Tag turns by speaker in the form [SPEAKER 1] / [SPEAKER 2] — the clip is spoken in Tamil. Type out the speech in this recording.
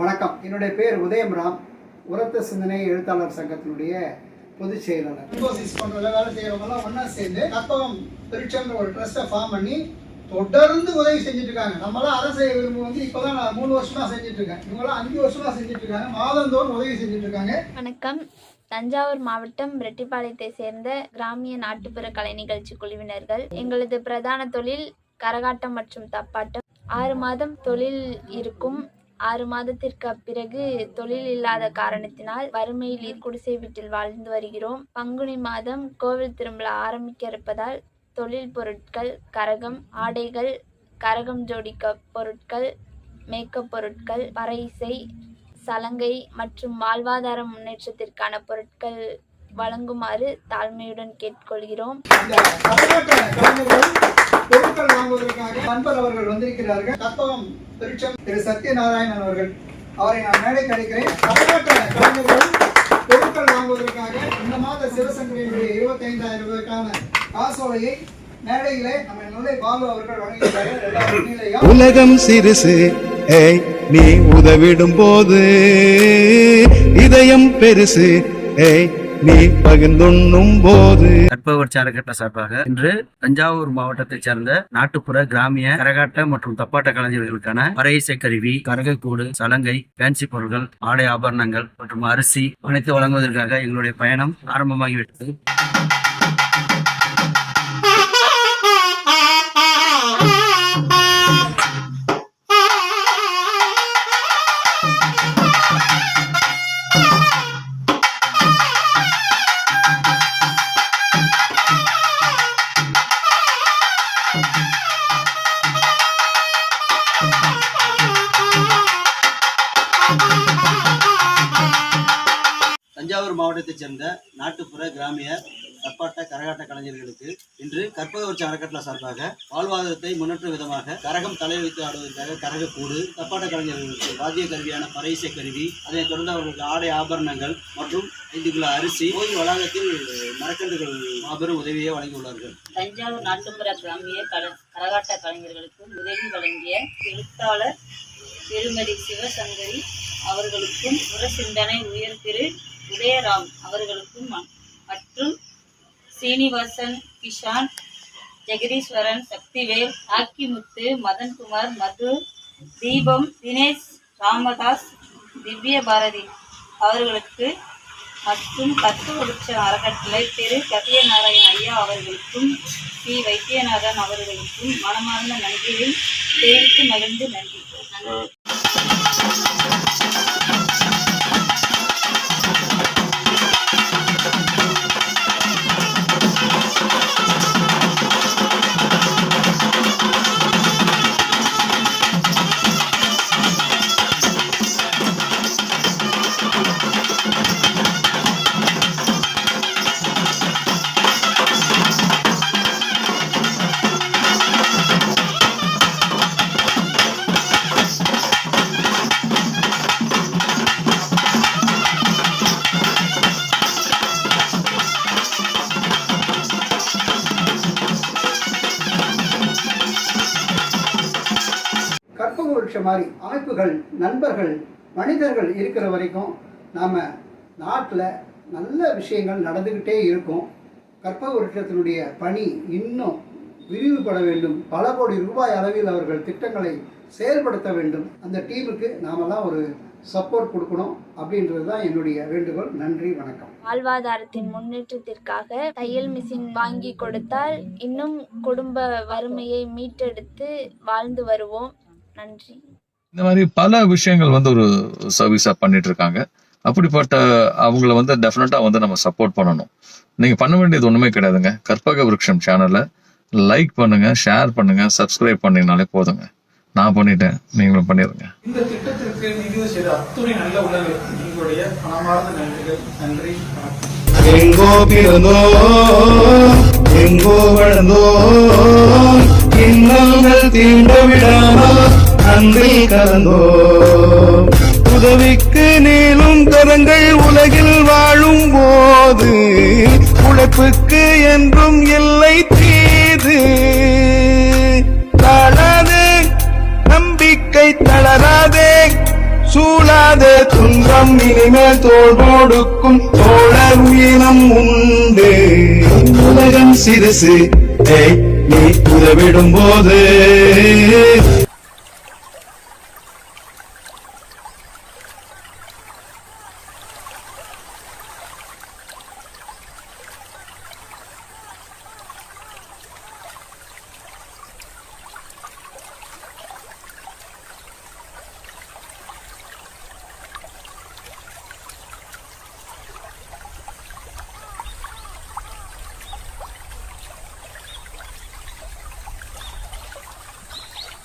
[SPEAKER 1] வணக்கம். என்னுடைய பேர் உதயம்ராம் உரத்த சிந்தனை எழுத்தாளர் சங்கத்தினுடைய பொதுச் செயலாளர். இன்ஃபோசிஸ் போன்ற வேலை செய்யறவங்கலாம் ஒன்றா சேர்ந்து கற்பகம் திருச்சென்ற ஒரு ட்ரஸ்ட்டை ஃபார்ம் பண்ணி தொடர்ந்து உதவி செஞ்சுட்டு இருக்காங்க நம்மளாம் அரசை விரும்பு வந்து இப்போதான் நான் மூணு வருஷமா செஞ்சுட்டு இருக்கேன் இவங்களாம் அஞ்சு வருஷமா செஞ்சுட்டு இருக்காங்க மாதந்தோறும் உதவி செஞ்சுட்டு இருக்காங்க
[SPEAKER 2] வணக்கம். தஞ்சாவூர் மாவட்டம் ரெட்டிப்பாளையத்தை சேர்ந்த கிராமிய நாட்டுப்புற கலை நிகழ்ச்சி குழுவினர்கள் எங்களது பிரதான தொழில் கரகாட்டம் மற்றும் தப்பாட்டம். ஆறு மாதம் தொழில் இருக்கும் ஆறு மாதத்திற்கு பிறகு தொழில் இல்லாத காரணத்தினால் வறுமையில் குடிசை வீட்டில் வாழ்ந்து வருகிறோம். பங்குனி மாதம் கோவில் திருவிழா ஆரம்பிக்க இருப்பதால் தொழில் பொருட்கள் கரகம் ஆடைகள் கரகம் ஜோடிக்க பொருட்கள் மேக்கப் பொருட்கள் பறைசை சலங்கை மற்றும் வாழ்வாதார முன்னேற்றத்திற்கான பொருட்கள் வழங்குமாறு தாழ்மையுடன் கேட்டுக்கொள்கிறோம்.
[SPEAKER 1] பொருட்கள் வாங்குவதற்காக நண்பர் அவர்கள் வந்திருக்கிறார்கள். தத்துவம் திருச்சம் திரு சத்யநாராயணன் அவர்கள். அவரை நான் மேடை அழைக்கிறேன். கரகாட்ட கலைஞர்கள் பொருட்கள் வாங்குவதற்காக இந்த மாத சிவசங்கரியினுடைய இருபத்தைந்தாயிரம் ரூபாய்க்கான காசோலையை மேடையிலே நம்ம நுழை பாலு அவர்கள் வழங்குகிறார்கள்
[SPEAKER 3] உலகம் சிறுசு. ஏய் நீ உதவிடும் போது இதயம் பெருசு. ஏய் நீ பகிர்ந்துண்ணும் போது.
[SPEAKER 4] கற்பவர் அறக்கட்டளை சார்பாக இன்று தஞ்சாவூர் மாவட்டத்தைச் சேர்ந்த நாட்டுப்புற கிராமிய கரகாட்ட மற்றும் தப்பாட்ட கலைஞர்களுக்கான பறையிசை கருவி கரகக்கூடு சலங்கை பேன்சி பொருட்கள் ஆடை ஆபரணங்கள் மற்றும் அரிசி அனைத்து வழங்குவதற்காக எங்களுடைய பயணம் ஆரம்பமாகிவிட்டது. தஞ்சாவூர் மாவட்டத்தைச் சேர்ந்த நாட்டுப்புற கிராமிய தப்பாட்ட கரகாட்ட கலைஞர்களுக்கு இன்று கற்பகவர்ச்சி அறக்கட்டளை சார்பாக வாழ்வாதாரத்தை முன்னேற்றும் விதமாக கரகம் தலை வைத்து ஆடுவதற்காக கரகக்கூடு தப்பாட்ட கலைஞர்களுக்கு வாத்திய கருவியான பறையிசை கருவி அதனைத் தொடர்ந்து அவர்களுக்கு ஆடை ஆபரணங்கள் மற்றும் ஐந்து கிலோ அரிசி கோயில் வளாகத்தில் மரக்கன்றுகள் மாபெரும் உதவியை வழங்கியுள்ளார்கள்.
[SPEAKER 5] தஞ்சாவூர் நாட்டுப்புற கிராமிய கரகாட்ட கலைஞர்களுக்கு உதவி வழங்கிய எழுத்தாளர் திருமதி சிவசங்கரி அவர்களுக்கும் சிந்தனை உயர் திரு உதயராம் அவர்களுக்கும் ம- மற்றும் சீனிவாசன் கிஷான் ஜெகதீஸ்வரன் சக்திவேல் ஆக்கிமுத்து மதன்குமார் மது தீபம் தினேஷ் ராமதாஸ் திவ்ய பாரதி அவர்களுக்கு மற்றும் கத்துவருட்ச அறக்கட்டளை திரு சத்யநாராயண ஐயா அவர்களுக்கும் ஸ்ரீ வைத்தியநாதன் அவர்களுக்கும் மனமார்ந்த நன்றியை தெரிவித்து மகிழ்ந்து நன்றி. நன்றி
[SPEAKER 1] விருட்சம் மாதிரி அமைப்புகள் நண்பர்கள் மனிதர்கள் இருக்கிற வரைக்கும் நாம் நாட்டில் நல்ல விஷயங்கள் நடந்துக்கிட்டே இருக்கும். கற்பக விருட்சத்தினுடைய பணி இன்னும் விரிவுபட வேண்டும். பல கோடி ரூபாய் அளவில் அவர்கள் திட்டங்களை செயல்படுத்த வேண்டும். அந்த டீமுக்கு நாமெல்லாம் ஒரு சப்போர்ட் கொடுக்கணும். அப்படின்றது தான் என்னுடைய வேண்டுகோள். நன்றி வணக்கம்.
[SPEAKER 2] வாழ்வாதாரத்தின் முன்னேற்றத்திற்காக தையல் மிஷின் வாங்கி கொடுத்தால் இன்னும் குடும்ப வறுமையை மீட்டெடுத்து வாழ்ந்து வருவோம். நன்றி.
[SPEAKER 6] இந்த மாதிரி பல விஷயங்கள் வந்து ஒரு சர்வீஸா பண்ணிட்டு இருக்காங்க அப்படிப்பட்ட அவங்கள வந்து டெஃபினட்டா வந்து நம்ம சப்போர்ட் பண்ணணும். நீங்க பண்ண வேண்டியது ஒண்ணுமே கிடையாதுங்க. கற்பக விருட்சம் சேனலை லைக் பண்ணுங்க ஷேர் பண்ணுங்க சப்ஸ்கிரைப் பண்ணீங்கனாலே போதுங்க. நான் பண்ணிட்டேன். நீங்களும் பண்ணிருங்க.
[SPEAKER 7] இந்த திட்டத்திற்கு நிதி செய்த அத்துணை நல்ல உணவு உங்களுடைய மனமார்ந்த நன்றிகள். நன்றி
[SPEAKER 3] எங்கோ எங்கோ வளர்ந்தோம் இன்னங்கள் தீண்ட விடாமல் அன்பில் கலந்தோம் உதவிக்கு நீளும் கரங்கள் உலகில் வாழும் போது உழைப்புக்கு என்றும் இல்லை தீது. தளது நம்பிக்கை தளராதே. சூழாத துன்பம் இனிமேல் தோல் கொடுக்கும் தோழர் உயிரம் உண்டு. சிறுசு நீ உதவிடும் போது